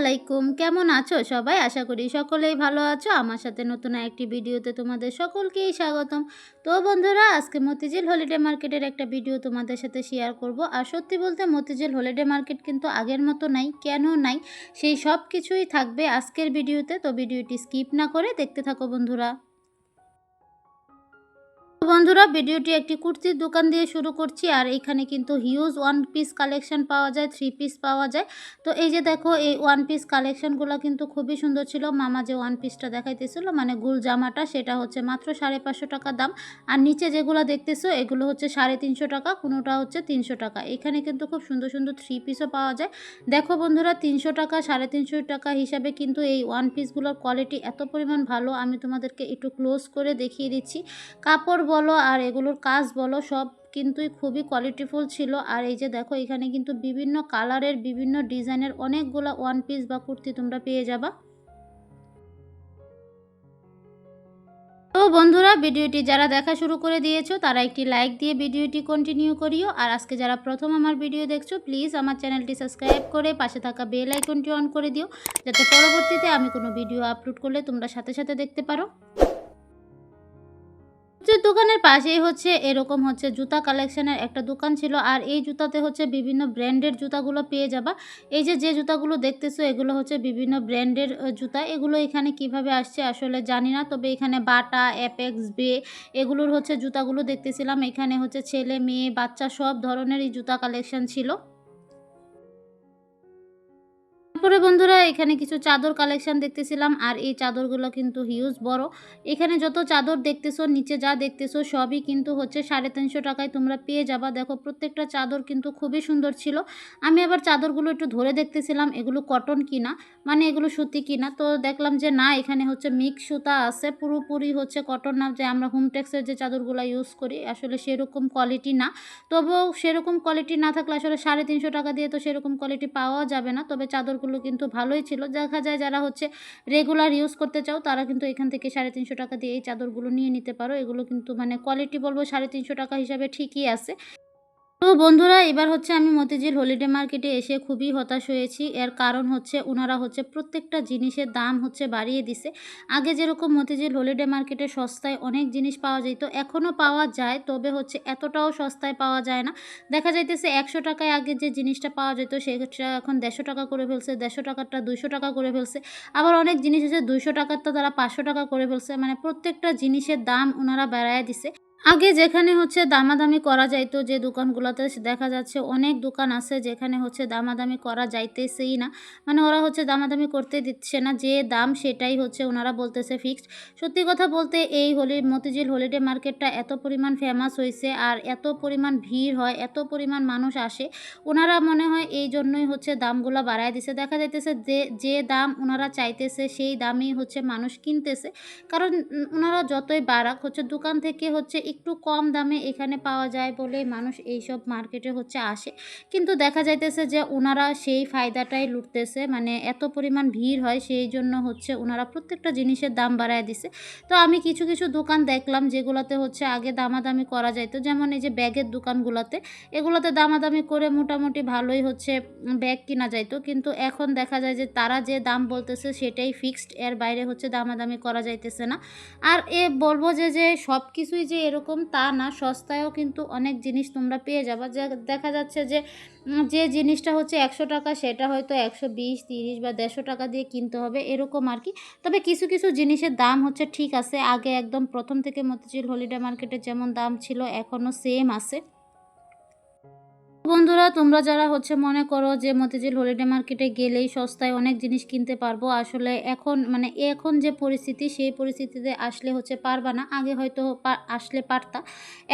আলাইকুম। কেমন আছো সবাই? আশা করি সকলেই ভালো আছো। আমার সাথে নতুন একটি ভিডিওতে তোমাদের সকলকেই স্বাগতম। তো বন্ধুরা, আজকে মতিঝিল হলিডে মার্কেটের একটা ভিডিও তোমাদের সাথে শেয়ার করব। আর সত্যি বলতে মতিঝিল হলিডে মার্কেট কিন্তু আগের মতো নাই, কেন নাই, সেই সব কিছুই থাকবে আজকের ভিডিওতে। তো ভিডিওটি স্কিপ না করে দেখতে থাকো বন্ধুরা। বন্ধুরা, ভিডিওটি একটি কুর্তির দোকান দিয়ে শুরু করছি, আর এখানে কিন্তু হিউজ ওয়ান পিস কালেকশন পাওয়া যায় থ্রি পিস পাওয়া যায়। তো এই যে দেখো, এই ওয়ান পিস কালেকশনগুলো কিন্তু খুবই সুন্দর ছিল। মামা যে ওয়ান পিসটা দেখাইতেছিল মানে গুল জামাটা, সেটা হচ্ছে মাত্র সাড়ে পাঁচশো টাকা দাম। আর নিচে যেগুলো দেখতেছো, এগুলো হচ্ছে সাড়ে তিনশো টাকা, কোনোটা হচ্ছে তিনশো টাকা। এখানে কিন্তু খুব সুন্দর সুন্দর থ্রি পিসও পাওয়া যায়। দেখো বন্ধুরা, তিনশো টাকা, সাড়ে তিনশো টাকা হিসাবে কিন্তু এই ওয়ান পিসগুলোর কোয়ালিটি এত পরিমাণ ভালো, আমি তোমাদেরকে একটু ক্লোজ করে দেখিয়ে দিচ্ছি। কাপড় বলো আর এগুলোর কাজ বলো, সব কিন্তু খুবই কোয়ালিটিফুল ছিল। আর এই যে দেখো, এখানে কিন্তু বিভিন্ন কালারের, বিভিন্ন ডিজাইনের অনেকগুলো ওয়ান পিস বা কুর্তি তোমরা পেয়ে যাবা। তো বন্ধুরা, ভিডিওটি যারা দেখা শুরু করে দিয়েছ, তারা একটি লাইক দিয়ে ভিডিওটি কন্টিনিউ করিও। আর আজকে যারা প্রথম আমার ভিডিও দেখছ প্লিজ আমার চ্যানেলটি সাবস্ক্রাইব করে পাশে থাকা বেল আইকনটি অন করে দিও, যাতে পরবর্তীতে আমি কোনো ভিডিও আপলোড করলে তোমরা সাথে সাথে দেখতে পারো। জুতোর দোকানের পাশেই হচ্ছে এরকম হচ্ছে জুতা কালেকশনের একটা দোকান ছিল, আর এই জুতাতে হচ্ছে বিভিন্ন ব্র্যান্ডের জুতাগুলো পেয়ে যাবা। এই যে যে জুতাগুলো দেখতেছো, এগুলো হচ্ছে বিভিন্ন ব্র্যান্ডের জুতা। এগুলো এখানে কীভাবে আসছে আসলে জানি না, তবে এখানে বাটা, অ্যাপেক্স, বে, এগুলোর হচ্ছে জুতাগুলো দেখতেছিলাম। এখানে হচ্ছে ছেলে, মেয়ে, বাচ্চা সব ধরনের এই জুতা কালেকশন ছিল। তারপরে বন্ধুরা এখানে কিছু চাদর কালেকশন দেখতেছিলাম, আর এই চাদরগুলো কিন্তু হিউজ বড়। এখানে যত চাদর দেখতেছো, নিচে যা দেখতেছো, সবই কিন্তু হচ্ছে সাড়ে তিনশো টাকায় তোমরা পেয়ে যাবা। দেখো, প্রত্যেকটা চাদর কিন্তু খুবই সুন্দর ছিল। আমি আবার চাদরগুলো একটু ধরে দেখতেছিলাম, এগুলো কটন কিনা মানে এগুলো সুতি কিনা। তো দেখলাম যে না, এখানে হচ্ছে মিক্স সুতা আছে, পুরোপুরি হচ্ছে কটন না, যে আমরা হোমটেক্সের যে চাদরগুলো ইউজ করি, আসলে সেরকম কোয়ালিটি না। তবুও সেরকম কোয়ালিটি না থাকলে আসলে সাড়ে তিনশো টাকা দিয়ে তো সেরকম কোয়ালিটি পাওয়া যাবে না। তবে চাদরগুলো কিন্তু ভালোই ছিল। দেখা যায় যারা হচ্ছে রেগুলার ইউজ করতে চাও, তারা কিন্তু এখান থেকে সাড়ে তিনশো টাকা দিয়ে এই চাদরগুলো নিয়ে নিতে পারো। এগুলো কিন্তু মানে কোয়ালিটি বলব সাড়ে তিনশো টাকা হিসাবে ঠিকই আছে। তো বন্ধুরা, এবার হচ্ছে আমি মতিঝিল হলিডে মার্কেটে এসে খুবই হতাশ হয়েছি। এর কারণ হচ্ছে ওনারা হচ্ছে প্রত্যেকটা জিনিসের দাম হচ্ছে বাড়িয়ে দিছে। আগে যেরকম মতিঝিল হলিডে মার্কেটে সস্তায় অনেক জিনিস পাওয়া যেত, এখনও পাওয়া যায়, তবে হচ্ছে এতটাও সস্তায় পাওয়া যায় না। দেখা যাইতেছে একশো টাকায় আগে যে জিনিসটা পাওয়া যেত, সেটা এখন দেড়শো টাকা করে ফেলছে, দেড়শো টাকারটা দুইশো টাকা করে ফেলছে। আবার অনেক জিনিস আছে, দুইশো টাকারটা তারা পাঁচশো টাকা করে ফেলছে। মানে প্রত্যেকটা জিনিসের দাম ওনারা বাড়ায় দিছে। আগে যেখানে হচ্ছে দামাদামি করা যাইতো যে দোকানগুলোতে দেখা যাচ্ছে অনেক দোকান আছে যেখানে হচ্ছে দামাদামি করা যাইতেছেই না। মানে ওরা হচ্ছে দামাদামি করতে দিচ্ছে না, যে দাম সেটাই হচ্ছে ওনারা বলতেছে ফিক্সড সত্যি কথা বলতে এই হোলি, মতিঝিল হলিডে মার্কেটটা এত পরিমাণ ফেমাস হয়েছে আর এত পরিমাণ ভিড় হয়, এত পরিমাণ মানুষ আসে, ওনারা মনে হয় এই জন্যই হচ্ছে দামগুলো বাড়ায় দিছে। দেখা যাইতেছে যে যে দাম ওনারা চাইতেছে সেই দামই হচ্ছে মানুষ কিনতেছে। কারণ ওনারা যতই বাড়াক, হচ্ছে দোকান থেকে হচ্ছে একটু কম দামে এখানে পাওয়া যায় বলে মানুষ এইসব মার্কেটে হচ্ছে আসে। কিন্তু দেখা যাইতেছে যে ওনারা সেই ফায়দাটাই লুটতেছে মানে এত পরিমাণ ভিড় হয় সেই জন্য হচ্ছে ওনারা প্রত্যেকটা জিনিসের দাম বাড়ায় দিছে। তো আমি কিছু কিছু দোকান দেখলাম যেগুলোতে হচ্ছে আগে দামাদামি করা যাইতো, যেমন এই যে ব্যাগের দোকানগুলোতে। এগুলোতে দামাদামি করে মোটামুটি ভালোই হচ্ছে ব্যাগ কিনা যাইতো, কিন্তু এখন দেখা যায় যে তারা যে দাম বলতেছে সেটাই ফিক্সড এর বাইরে হচ্ছে দামাদামি করা যাইতেছে না। আর এ বলব যে যে সব কিছুই যে এরকম এরকম তা না, সস্তায়ও কিন্তু অনেক জিনিস তোমরা পেয়ে যাবা। দেখা যাচ্ছে যে যে জিনিসটা হচ্ছে একশো টাকা, সেটা হয়তো একশো বিশ, তিরিশ বা দেড়শো টাকা দিয়ে কিনতে হবে, এরকম আর কি। তবে কিছু কিছু জিনিসের দাম হচ্ছে ঠিক আছে। আগে একদম প্রথম থেকে মতিঝিল হলিডে মার্কেটে যেমন দাম ছিল, এখনও সেম আছে। বন্ধুরা, তোমরা যারা হচ্ছে মনে করো যে মতিঝিল হলিডে মার্কেটে গেলেই সস্তায় অনেক জিনিস কিনতে পারব, আসলে এখন মানে এখন যে পরিস্থিতি, সেই পরিস্থিতিতে আসলে হচ্ছে পারবা না। আগে হয়তো আসলে পারতা।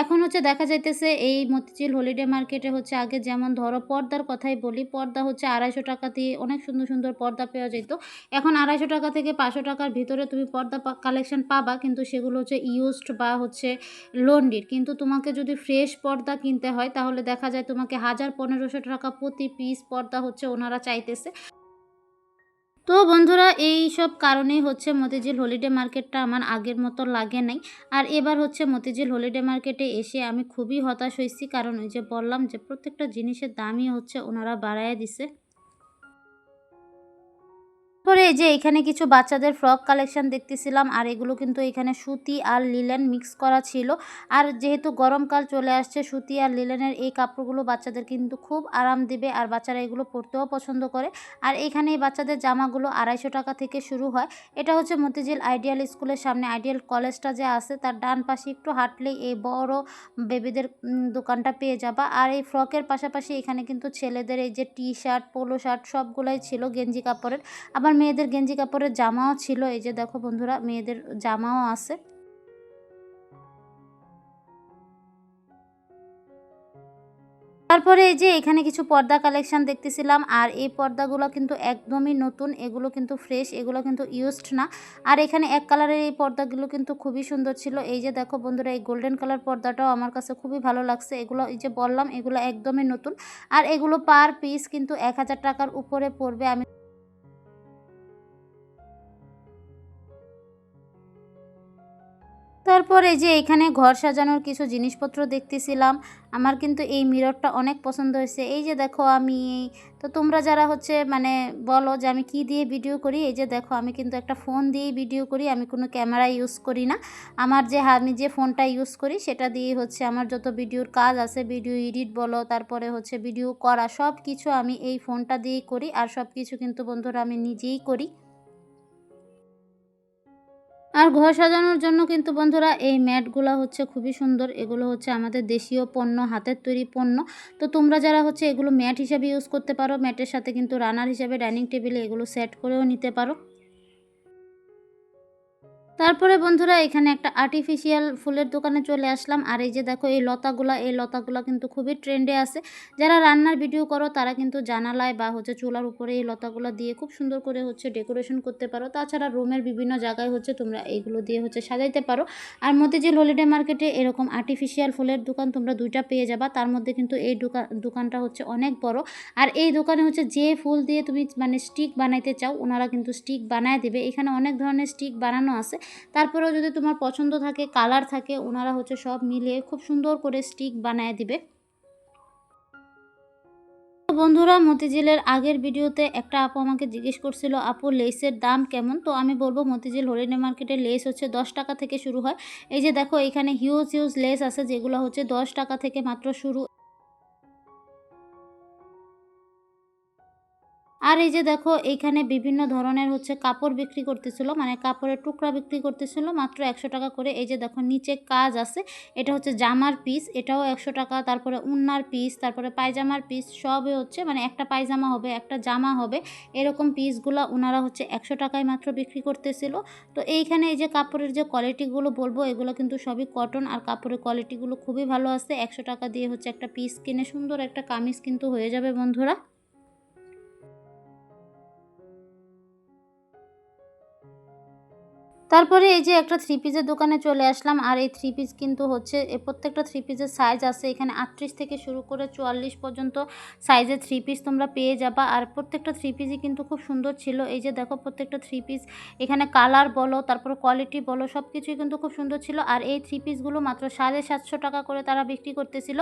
এখন হচ্ছে দেখা যাইতেছে এই মতিঝিল হলিডে মার্কেটে হচ্ছে আগে যেমন ধরো পর্দার কথাই বলি, পর্দা হচ্ছে আড়াইশো টাকা দিয়ে অনেক সুন্দর সুন্দর পর্দা পাওয়া যেত এখন আড়াইশো টাকা থেকে পাঁচশো টাকার ভিতরে তুমি পর্দা কালেকশন পাবা, কিন্তু সেগুলো হচ্ছে ইউজড বা হচ্ছে লন্ডির কিন্তু তোমাকে যদি ফ্রেশ পর্দা কিনতে হয়, তাহলে দেখা যায় তোমাকে হাজার পনেরোশো টাকা প্রতি পিস পর্দা হচ্ছে ওনারা চাইতেছে। তো বন্ধুরা, এই সব কারণেই হচ্ছে মতিঝিল হলিডে মার্কেটটা আমার আগের মতো লাগে নাই। আর এবার হচ্ছে মতিঝিল হলিডে মার্কেটে এসে আমি খুবই হতাশ হয়েছি। কারণ ওই যে বললাম যে প্রত্যেকটা জিনিসের দামই হচ্ছে ওনারা বাড়াইয়া দিছে। তারপরে এই যে এখানে কিছু বাচ্চাদের ফ্রক কালেকশন দেখতেছিলাম, আর এগুলো কিন্তু এখানে সুতি আর লিলেন মিক্স করা ছিল। আর যেহেতু গরমকাল চলে আসছে, সুতি আর লিলেনের এই কাপড়গুলো বাচ্চাদের কিন্তু খুব আরাম দিবে, আর বাচ্চারা এগুলো পরতেও পছন্দ করে। আর এখানে এই বাচ্চাদের জামাগুলো আড়াইশো টাকা থেকে শুরু হয়। এটা হচ্ছে মতিঝিল আইডিয়াল স্কুলের সামনে আইডিয়াল কলেজটা যে আছে, তার ডান পাশে একটু হাঁটলেই এই বড় বেবিদের দোকানটা পেয়ে যাবা। আর এই ফ্রকের পাশাপাশি এখানে কিন্তু ছেলেদের এই যে টি শার্ট পোলো শার্ট সবগুলাই ছিল গেঞ্জি কাপড়ের। আবার মেয়েদের গেঞ্জি কাপড়ের জামাও ছিল। এই যে দেখো বন্ধুরা, মেয়েদের জামাও আছে। তারপরে এই যে এখানে কিছু পর্দা কালেকশন দেখতেছিলাম, আর এই পর্দাগুলো কিন্তু একদমই নতুন, এগুলো কিন্তু ফ্রেশ, এগুলো কিন্তু ইউজড না। আর এখানে এক কালারের এই পর্দাগুলো কিন্তু খুবই সুন্দর ছিল। এই যে দেখো বন্ধুরা, এই গোল্ডেন কালার পর্দাটাও আমার কাছে খুবই ভালো লাগছে। এগুলো এই যে বললাম, এগুলো একদমই নতুন। আর এগুলো পার পিস কিন্তু এক হাজার টাকার উপরে পড়বে। আমি তারপর এই যে এখানে ঘর সাজানোর কিছু জিনিসপত্র দেখতেছিলাম। আমার কিন্তু এই মিররটা অনেক পছন্দ হয়েছে। এই যে দেখো আমি, তো তোমরা যারা হচ্ছে মানে বলো যে আমি কি দিয়ে ভিডিও করি, এই যে দেখো আমি কিন্তু একটা ফোন দিয়েই ভিডিও করি। আমি কোনো ক্যামেরা ইউজ করি না। আমার যে আমি যে ফোনটা ইউজ করি সেটা দিয়ে হচ্ছে আমার যত ভিডিওর কাজ আছে, ভিডিও এডিট বলো, তারপরে হচ্ছে ভিডিও করা সব কিছু আমি এই ফোনটা দিয়েই করি। আর সব কিছু কিন্তু বন্ধুরা আমি নিজেই করি। আর ঘর সাজানোর জন্য কিন্তু বন্ধুরা এই ম্যাটগুলো হচ্ছে খুবই সুন্দর। এগুলো হচ্ছে আমাদের দেশীয় পণ্য, হাতের তৈরি পণ্য। তো তোমরা যারা হচ্ছে এগুলো ম্যাট হিসাবে ইউজ করতে পারো, ম্যাটের সাথে কিন্তু রানার হিসাবে ডাইনিং টেবিলে এগুলো সেট করেও নিতে পারো। তারপরে বন্ধুরা এখানে একটা আর্টিফিশিয়াল ফুলের দোকানে চলে আসলাম। আর এই যে দেখো, এই লতাগুলা এই লতাগুলা কিন্তু খুবই ট্রেন্ডে আছে। যারা রান্নার ভিডিও করো, তারা কিন্তু জানালায় বা হচ্ছে চুলার উপরে এই লতাগুলো দিয়ে খুব সুন্দর করে হচ্ছে ডেকোরেশন করতে পারো। তাছাড়া রুমের বিভিন্ন জায়গায় হচ্ছে তোমরা এইগুলো দিয়ে হচ্ছে সাজাইতে পারো। আর মতিঝিল হলিডে মার্কেটে এরকম আর্টিফিশিয়াল ফুলের দোকান তোমরা দুইটা পেয়ে যাবা। তার মধ্যে কিন্তু এই দোকান দোকানটা হচ্ছে অনেক বড়। আর এই দোকানে হচ্ছে যে ফুল দিয়ে তুমি মানে স্টিক বানাইতে চাও, ওনারা কিন্তু স্টিক বানায় দেবে। এখানে অনেক ধরনের স্টিক বানানো আছে। তারপরেও যদি তোমার পছন্দ থাকে কালার থাকে ওনারা হচ্ছে সব মিলিয়ে খুব সুন্দর করে স্টিক বানায় দিবে। বন্ধুরা, মতিঝিলের আগের ভিডিওতে একটা আপু আমাকে জিজ্ঞেস করছিল, আপু, লেসের দাম কেমন? তো আমি বলব, মতিঝিল হরিণে মার্কেটের লেস হচ্ছে দশ টাকা থেকে শুরু হয়। এই যে দেখো, এখানে হিউজ হিউজ লেস আছে, যেগুলো হচ্ছে দশ টাকা থেকে মাত্র শুরু। আর এই যে দেখো, এইখানে বিভিন্ন ধরনের হচ্ছে কাপড় বিক্রি করতেছিল মানে কাপড়ের টুকরা বিক্রি করতেছিল, মাত্র একশো টাকা করে। এই যে দেখো, নিচে কাজ আছে, এটা হচ্ছে জামার পিস এটাও একশো টাকা, তারপরে উন্নার পিস তারপরে পায়জামার পিস সবই হচ্ছে মানে একটা পায়জামা হবে, একটা জামা হবে। এরকম পিসগুলো ওনারা হচ্ছে একশো টাকায় মাত্র বিক্রি করতেছিল। তো এইখানে এই যে কাপড়ের যে কোয়ালিটিগুলো বলব, এগুলো কিন্তু সবই কটন আর কাপড়ের কোয়ালিটিগুলো খুবই ভালো আছে। একশো টাকা দিয়ে হচ্ছে একটা পিস কিনে, সুন্দর একটা কামিজ কিন্তু হয়ে যাবে বন্ধুরা। তারপরে এই যে একটা থ্রি পিসের দোকানে চলে আসলাম, আর এই থ্রি পিস কিন্তু হচ্ছে প্রত্যেকটা থ্রি পিসের সাইজ আছে। এখানে আটত্রিশ থেকে শুরু করে চুয়াল্লিশ পর্যন্ত সাইজের থ্রি পিস তোমরা পেয়ে যাবা। আর প্রত্যেকটা থ্রি পিসই কিন্তু খুব সুন্দর ছিল। এই যে দেখো প্রত্যেকটা থ্রি পিস এখানে কালার বলো, তারপর কোয়ালিটি বলো সব কিছুই কিন্তু খুব সুন্দর ছিল। আর এই থ্রি পিসগুলো মাত্র সাড়ে সাতশো টাকা করে তারা বিক্রি করতেছিল।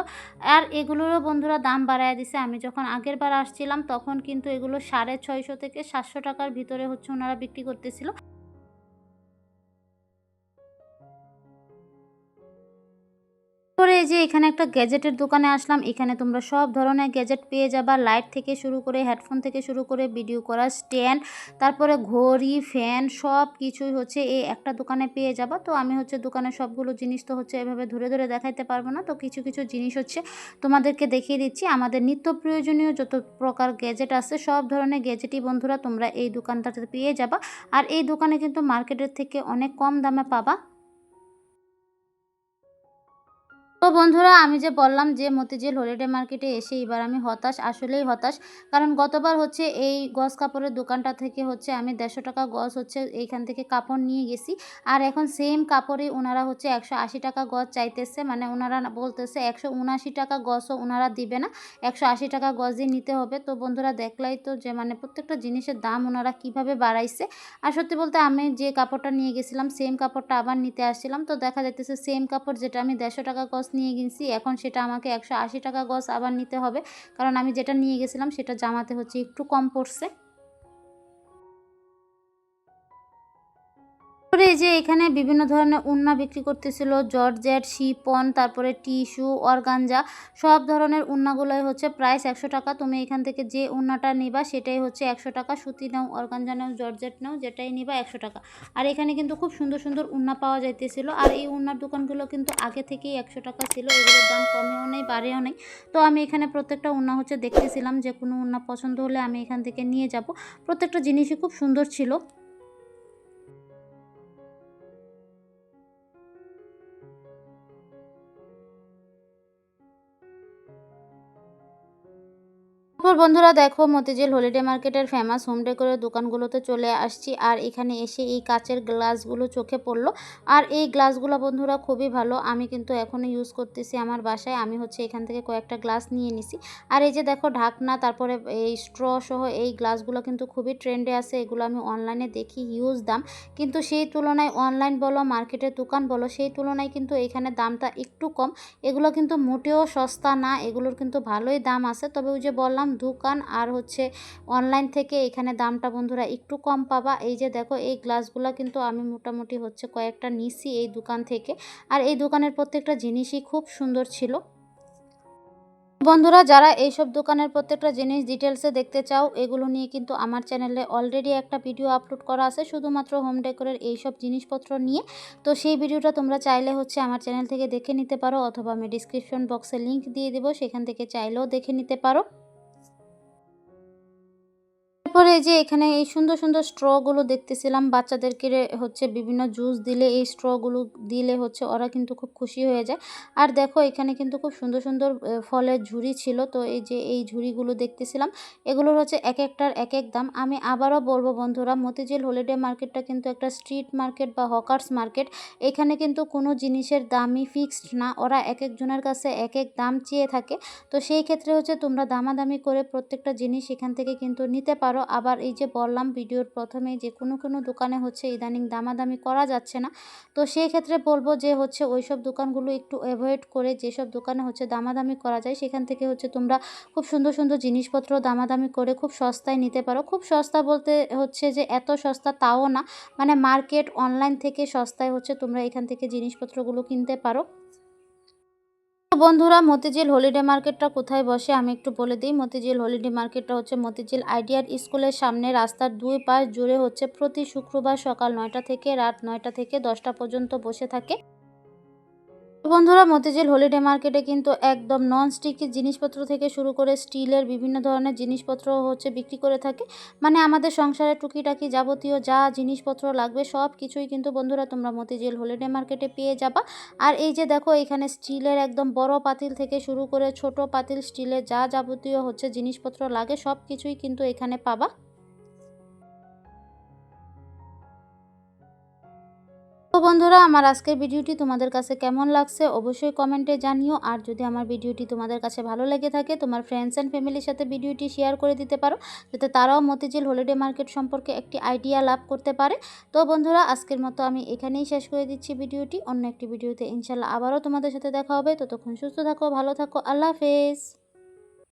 আর এগুলোরও বন্ধুরা দাম বাড়ায় দিছে। আমি যখন আগের বার আসছিলাম, তখন কিন্তু এগুলো সাড়ে ছয়শো থেকে সাতশো টাকার ভিতরে হচ্ছে ওনারা বিক্রি করতেছিল। তারপরে এই যে এখানে একটা গ্যাজেটের দোকানে আসলাম, এখানে তোমরা সব ধরনের গ্যাজেট পেয়ে যাবা। লাইট থেকে শুরু করে হেডফোন থেকে শুরু করে ভিডিও করার স্ট্যান্ড, তারপরে ঘড়ি, ফ্যান সব কিছুই হচ্ছে এই একটা দোকানে পেয়ে যাবা। তো আমি হচ্ছে দোকানে সবগুলো জিনিস তো হচ্ছে এভাবে ধরে ধরে দেখাইতে পারব না। তো কিছু কিছু জিনিস হচ্ছে তোমাদেরকে দেখিয়ে দিচ্ছি। আমাদের নিত্য প্রয়োজনীয় যত প্রকার গ্যাজেট আছে, সব ধরনের গ্যাজেটই বন্ধুরা তোমরা এই দোকানটাতে পেয়ে যাবা। আর এই দোকানে কিন্তু মার্কেটের থেকে অনেক কম দামে পাবা। তো বন্ধুরা, আমি যে বললাম যে মতিঝিল হলিডে মার্কেটে এসে এবার আমি হতাশ, আসলেই হতাশ। কারণ গতবার হচ্ছে এই গজ কাপড়ের দোকানটা থেকে হচ্ছে আমি দেড়শো টাকা গজ হচ্ছে এইখান থেকে কাপড় নিয়ে গেছি। আর এখন সেম কাপড়ই ওনারা হচ্ছে একশো আশি টাকা গজ চাইতেছে মানে ওনারা বলতেছে একশো উনআশি টাকা গজও ওনারা দিবে না, একশো আশি টাকা গজই নিতে হবে। তো বন্ধুরা, দেখলাই তো যে মানে প্রত্যেকটা জিনিসের দাম ওনারা কীভাবে বাড়াইছে। আর সত্যি বলতে আমি যে কাপড়টা নিয়ে গেছিলাম সেম কাপড়টা আবার নিতে আসছিলাম। তো দেখা যাইতেছে সেম কাপড় যেটা আমি দেড়শো টাকা গজ নিয়ে গেছি। এখন সেটা আমাকে একশো আশি টাকা গজ আবার নিতে হবে। কারণ আমি যেটা নিয়ে গেছিলাম সেটা জামাতে হচ্ছে একটু কম পড়ছে। তারপরে এই যে এখানে বিভিন্ন ধরনের উন্না বিক্রি করতেছিল জর্জেট শিপন, তারপরে টিস্যু, অর্গানজা, সব ধরনের উন্নাগুলোই হচ্ছে প্রাইস একশো টাকা। তুমি এখান থেকে যে উন্নাটা নিবা সেটাই হচ্ছে একশো টাকা। সুতি নাও, অর্গানজা নাও জর্জেট নাও, যেটাই নিবা একশো টাকা। আর এখানে কিন্তু খুব সুন্দর সুন্দর উন্না পাওয়া যাইতেছিল। আর এই উন্নার দোকানগুলো কিন্তু আগে থেকেই একশো টাকা ছিল, এগুলোর দাম কমেও নেই, বাড়েও নেই। তো আমি এখানে প্রত্যেকটা উন্না হচ্ছে দেখতেছিলাম যে কোনো উন্না পছন্দ হলে আমি এখান থেকে নিয়ে যাব। প্রত্যেকটা জিনিসই খুব সুন্দর ছিল। তারপর বন্ধুরা দেখো মতিঝিল হলিডে মার্কেটের ফেমাস হোম ডেকোরের দোকানগুলোতে চলে আসছি আর এখানে এসে এই কাচের গ্লাসগুলো চোখে পড়ল। আর এই গ্লাসগুলো বন্ধুরা খুবই ভালো। আমি কিন্তু এখনও ইউজ করতেছি আমার বাসায়। আমি হচ্ছে এখান থেকে কয়েকটা গ্লাস নিয়ে নিছি। আর এই যে দেখো ঢাকনা, তারপরে এই স্ট্র সহ এই গ্লাসগুলো কিন্তু খুবই ট্রেন্ডে আছে। এগুলো আমি অনলাইনে দেখি হিউজ দাম। কিন্তু সেই তুলনায় অনলাইন বলো, মার্কেটের দোকান বলো, সেই তুলনায় কিন্তু এখানে দামটা একটু কম। এগুলো কিন্তু মোটেও সস্তা না। এগুলোর কিন্তু ভালোই দাম আছে। তবে ওই যে বললাম দোকান আর হচ্ছে অনলাইন থেকে এখানে দামটা বন্ধুরা একটু কম পাবা। এই যে দেখো, এই গ্লাসগুলো কিন্তু আমি মোটামুটি হচ্ছে কয়েকটা নিছি এই দোকান থেকে। আর এই দোকানের প্রত্যেকটা জিনিসই খুব সুন্দর ছিল। বন্ধুরা, যারা এইসব দোকানের প্রত্যেকটা জিনিস ডিটেলসে দেখতে চাও, এগুলো নিয়ে কিন্তু আমার চ্যানেলে অলরেডি একটা ভিডিও আপলোড করা আছে, শুধুমাত্র হোম ডেকোরের এইসব জিনিসপত্র নিয়ে। তো সেই ভিডিওটা তোমরা চাইলে হচ্ছে আমার চ্যানেল থেকে দেখে নিতে পারো, অথবা আমি ডিসক্রিপশন বক্সে লিংক দিয়ে দেবো, সেখান থেকে চাইলেও দেখে নিতে পারো। তারপরে এই যে এখানে এই সুন্দর সুন্দর স্ট্রগুলো দেখতেছিলাম বাচ্চাদেরকে হচ্ছে বিভিন্ন জুস দিলে এই স্ট্রগুলো দিলে হচ্ছে ওরা কিন্তু খুব খুশি হয়ে যায়। আর দেখো এখানে কিন্তু খুব সুন্দর সুন্দর ফলের ঝুড়ি ছিল। তো এই যে এই ঝুড়িগুলো দেখতেছিলাম, এগুলোর হচ্ছে এক একটার এক এক দাম। আমি আবারও বলব বন্ধুরা, মতিঝিল হলিডে মার্কেটটা কিন্তু একটা স্ট্রিট মার্কেট বা হকার্স মার্কেট এখানে কিন্তু কোনো জিনিসের দামই ফিক্সড না। ওরা এক একজনের কাছে এক এক দাম চেয়ে থাকে। তো সেই ক্ষেত্রে হচ্ছে তোমরা দামাদামি করে প্রত্যেকটা জিনিস এখান থেকে কিন্তু নিতে পারো। আবার এই যে বললাম ভিডিওর প্রথমে যে কোনো কোনো দোকানে হচ্ছে ইদানিং দামাদামি করা যাচ্ছে না। তো সেই ক্ষেত্রে বলব যে হচ্ছে ওই সব দোকানগুলো একটু অ্যাভয়েড করে যেসব দোকানে হচ্ছে দামাদামি করা যায়, সেখান থেকে হচ্ছে তোমরা খুব সুন্দর সুন্দর জিনিসপত্র দামাদামি করে খুব সস্তায় নিতে পারো। খুব সস্তা বলতে হচ্ছে যে এত সস্তা তাও না মানে মার্কেট অনলাইন থেকে সস্তায় হচ্ছে তোমরা এখান থেকে জিনিসপত্রগুলো কিনতে পারো। বন্ধুরা, মতিঝিল হলিডে মার্কেটটা কোথায় বসে আমি একটু বলে দিই। মতিঝিল হলিডে মার্কেটটা হচ্ছে মতিঝিল আইডিয়ার স্কুলের সামনে, রাস্তার দুই পাশ জুড়ে হচ্ছে প্রতি শুক্রবার সকাল নয়টা থেকে রাত নয়টা থেকে দশটা পর্যন্ত বসে থাকে। বন্ধুরা, মতিঝিল হলিডে মার্কেটে কিন্তু একদম নন স্টিকের জিনিসপত্র থেকে শুরু করে স্টিলের বিভিন্ন ধরনের জিনিসপত্র হচ্ছে বিক্রি করে থাকে। মানে আমাদের সংসারে টুকিটাকি যাবতীয় যা জিনিসপত্র লাগবে সব কিছুই কিন্তু বন্ধুরা তোমরা মতিঝিল হলিডে মার্কেটে পেয়ে যাবা। আর এই যে দেখো, এখানে স্টিলের একদম বড় পাতিল থেকে শুরু করে ছোট পাতিল স্টিলের যা যাবতীয় হচ্ছে জিনিসপত্র লাগে সব কিছুই কিন্তু এখানে পাবা। তো বন্ধুরা, আমার আজকের ভিডিওটি তোমাদের কাছে কেমন লাগছে অবশ্যই কমেন্টে জানিও। আর যদি আমার ভিডিওটি তোমাদের কাছে ভালো লেগে থাকে, তোমার ফ্রেন্ডস অ্যান্ড ফ্যামিলির সাথে ভিডিওটি শেয়ার করে দিতে পারো, যাতে তারাও মতিঝিল হলিডে মার্কেট সম্পর্কে একটি আইডিয়া লাভ করতে পারে। তো বন্ধুরা, আজকের মতো আমি এখানেই শেষ করে দিচ্ছি ভিডিওটি। অন্য একটি ভিডিওতে ইনশাল্লাহ আবারও তোমাদের সাথে দেখা হবে। ততক্ষণ সুস্থ থাকো, ভালো থাকো, আল্লাহ হাফেজ।